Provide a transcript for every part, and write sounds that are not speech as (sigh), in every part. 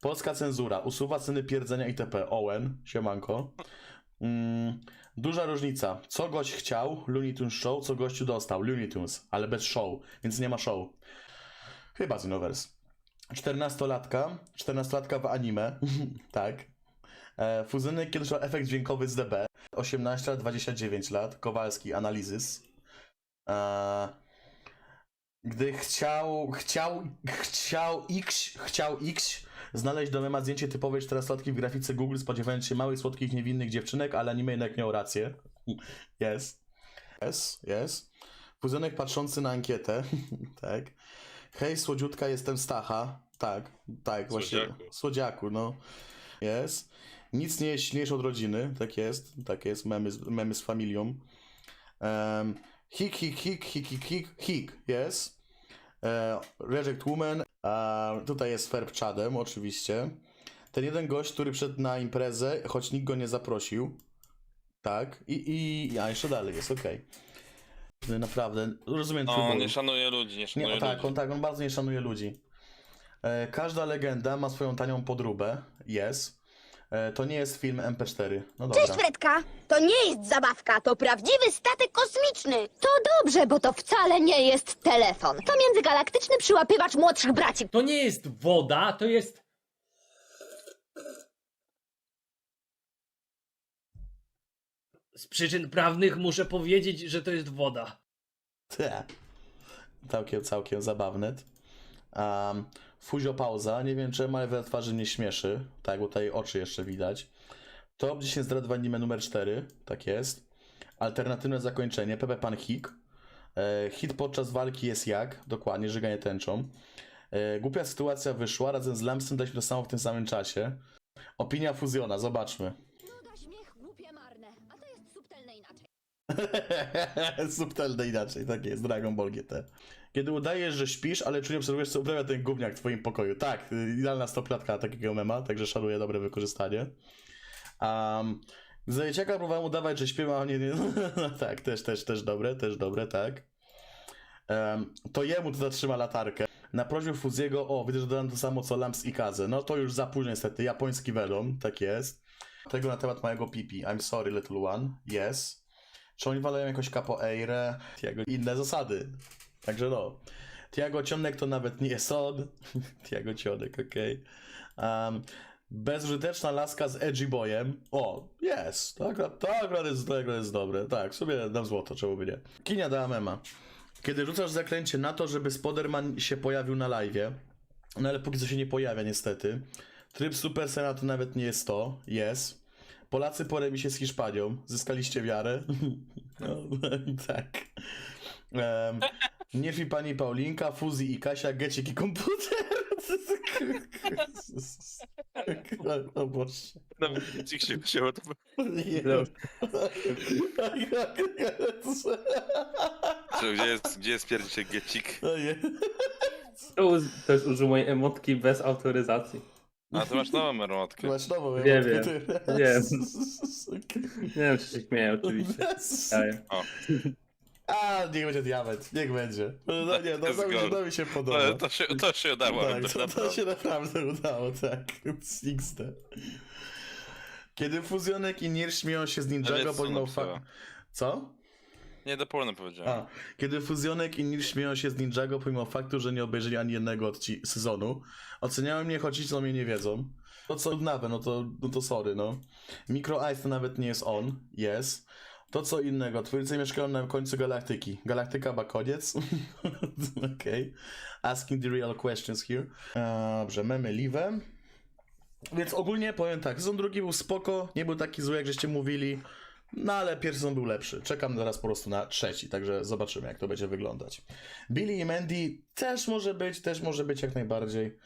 Polska cenzura usuwa sceny pierdzenia itp. Owen, siemanko. Mm, duża różnica. Co gość chciał, Looney Tunes Show, co gościu dostał, Looney Tunes, ale bez show, więc nie ma show. Chyba Xenoverse. 14-latka, 14-latka w anime, (laughs) tak. E, Fuzynek kiedyś efekt dźwiękowy z DB. 18 lat, 29 lat, Kowalski, Analizys. E, gdy chciał, chciał, chciał X, chciał X znaleźć do mema zdjęcie typowej 14-latki w grafice Google, spodziewając się małych, słodkich, niewinnych dziewczynek, ale anime jednak miał rację. (laughs) Jest. Jest, jest. Fuzynek patrzący na ankietę, (laughs) tak. Hej, słodziutka, jestem Stacha. Tak, tak, właśnie. Słodziaku. Słodziaku, no. Jest. Nic nie jest silniejsze od rodziny, tak jest, tak jest, memy, z- memy z familią. Um, hik, hik, hik, hik, hik, hik, hik, jest. E, Reject Woman, a tutaj jest Ferb Chadem, oczywiście. Ten jeden gość, który wszedł na imprezę, choć nikt go nie zaprosił. Tak, i, i a jeszcze dalej jest, okej. Naprawdę, rozumiem No, ból. nie szanuje ludzi, nie Nie, szanuje no tak, ludzi. on, tak, on bardzo nie szanuje ludzi. E, każda legenda ma swoją tanią podróbę, jest. E, to nie jest film MP4. No dobra. Cześć Fredka! To nie jest zabawka, to prawdziwy statek kosmiczny! To dobrze, bo to wcale nie jest telefon. To międzygalaktyczny przyłapywacz młodszych braci. To nie jest woda, to jest. Z przyczyn prawnych muszę powiedzieć, że to jest woda. Te. Całkiem, całkiem zabawne. Um, Fuzio pauza. Nie wiem czemu, ale twarzy mnie śmieszy. Tak, bo tutaj oczy jeszcze widać. Top 10 zdrad w anime numer 4. Tak jest. Alternatywne zakończenie. Pepe Pan Hik. E, hit podczas walki jest jak? Dokładnie, żyganie tęczą. E, głupia sytuacja wyszła. Razem z Lampsem daliśmy to samo w tym samym czasie. Opinia Fuzjona. Zobaczmy. Nuda, śmiech, głupie, marne. A to jest subtelne inaczej. (laughs) Subtelne inaczej, tak jest, Dragon Ball GT. Kiedy udajesz, że śpisz, ale czujnie obserwujesz, co uprawia ten gówniak w twoim pokoju. Tak, y, idealna stoplatka takiego mema, także szanuję dobre wykorzystanie. Um, za dzieciaka próbowałem udawać, że śpiewam, a nie, nie. (laughs) No tak, też, też, też dobre, też dobre, tak. Um, to jemu to zatrzyma latarkę. Na prośbę Fuziego, o, widzę, że dodam to samo co Lamps i Kaze. No to już za późno niestety, japoński welon, tak jest. Tego na temat mojego pipi. I'm sorry, little one. Yes. Czy oni walają jakąś capoeirę? Tiago, inne zasady. Także no. Tiago Cionek to nawet nie jest on. (laughs) Tiago Cionek, okej. Um, bezużyteczna laska z Edgy Boyem. O, jest. To akurat, akurat, jest, to jest dobre. Tak, sobie dam złoto, czemu by nie. Kinia dała mema. Kiedy rzucasz zaklęcie na to, żeby Spoderman się pojawił na live'ie, no ale póki co się nie pojawia niestety. Tryb Super Sena to nawet nie jest to. Jest. Polacy po remisie z Hiszpanią. Zyskaliście wiarę? (laughs) No, (laughs) tak. Um, Niech mi pani Paulinka, Fuzi i Kasia, Gecik i komputer. (laughs) O Boże. Nawet ci się wzięło, to Nie. Czy gdzie jest, gdzie jest pierdzicie Giecik? O nie. To, to jest użył mojej emotki bez autoryzacji. A ty masz nową emotkę. Masz nową Nie wiem. ty. Wiem. Nie wiem, czy się śmieję, oczywiście. Ale (laughs) A, niech będzie diament, niech będzie. No nie, no to, mi się- to mi się podoba. ale to się, to się udało. Tak, to to, to naprawdę. się naprawdę udało, tak. Z XD. Kiedy Fuzjonek i Nier śmieją się z Ninjago Powiedz, co pomimo napisała. faktu... Co? Nie, do pełna powiedziałem. A, kiedy Fuzjonek i Nir śmieją się z Ninjago pomimo faktu, że nie obejrzeli ani jednego odci- sezonu, oceniają mnie, choć nic o mnie nie wiedzą. To co nawet, no to, no to sorry, no. Micro Ice to nawet nie jest on, jest. To co innego, twórcy mieszkają na końcu galaktyki. Galaktyka ma koniec. (laughs) Okej. Asking the real questions here. Dobrze, memy live. Więc ogólnie powiem tak, sezon drugi był spoko, nie był taki zły, jak żeście mówili. No ale pierwszy sezon był lepszy. Czekam teraz po prostu na trzeci, także zobaczymy, jak to będzie wyglądać. Billy i Mandy też może być, też może być jak najbardziej.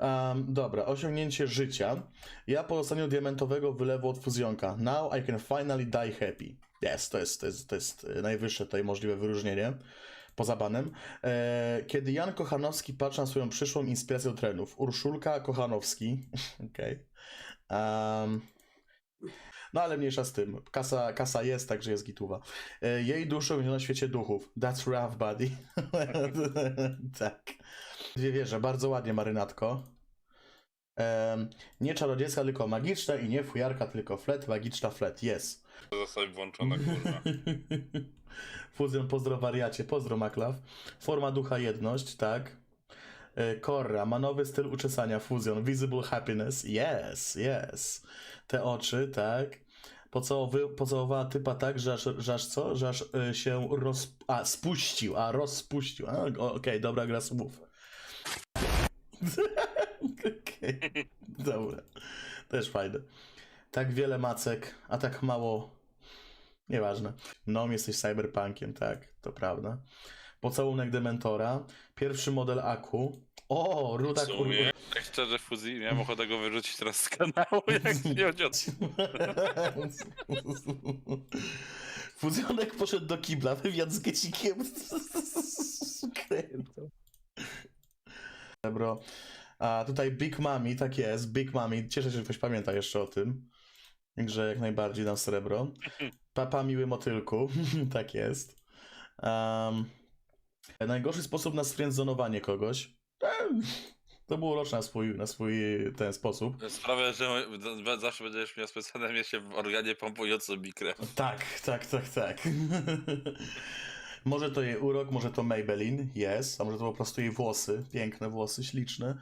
Um, dobra, osiągnięcie życia. Ja po dostaniu diamentowego wylewu od fuzjonka. Now I can finally die happy. Yes, to jest, to jest, to jest e, najwyższe tutaj możliwe wyróżnienie. Poza banem. E, kiedy Jan Kochanowski patrzy na swoją przyszłą inspirację do trenów. Urszulka Kochanowski. (laughs) Okej. Em, no ale mniejsza z tym. Kasa, kasa jest, także jest gituwa. E, Jej duszą będzie na świecie duchów. That's rough, buddy. (laughs) tak. Dwie wieże, bardzo ładnie, marynatko. Nie czarodziejska, tylko magiczna i nie fujarka, tylko flet, magiczna flet, jest. Zostać włączona, kurwa. (laughs) Fuzjon, pozdro wariacie, pozdro Maklaw. Forma ducha, jedność, tak. E, Korra, ma nowy styl uczesania, fuzjon, visible happiness, yes, yes. Te oczy, tak. Pocałowy, pocałowała typa tak, że aż, że aż co? Że aż e, się roz... A, spuścił, a rozpuścił. Okej, dobra gra słów. (laughs) Okej, dobra. Też fajne. Tak wiele macek, a tak mało... Nieważne. No, jesteś cyberpunkiem, tak, to prawda. Pocałunek Dementora. Pierwszy model Aku. O, Ruda W sumie, tak szczerze, fuzji, miałem ochotę go wyrzucić teraz z kanału, (laughs) jak nie chodzi o (laughs) Fuzjonek poszedł do kibla, wywiad z Gecikiem. (laughs) Bro. A tutaj Big Mami, tak jest, Big Mami. Cieszę się, że ktoś pamięta jeszcze o tym. Także jak najbardziej dam srebro. Papa miły motylku, tak jest. Um, najgorszy sposób na sfriendzonowanie kogoś. To było roczne na swój, na swój ten sposób. Sprawia, że z- zawsze będziesz miał specjalne miejsce w organie pompującym mi krew. Tak, tak, tak, tak. (laughs) może to jej urok, może to Maybelline, jest, a może to po prostu jej włosy, piękne włosy, śliczne.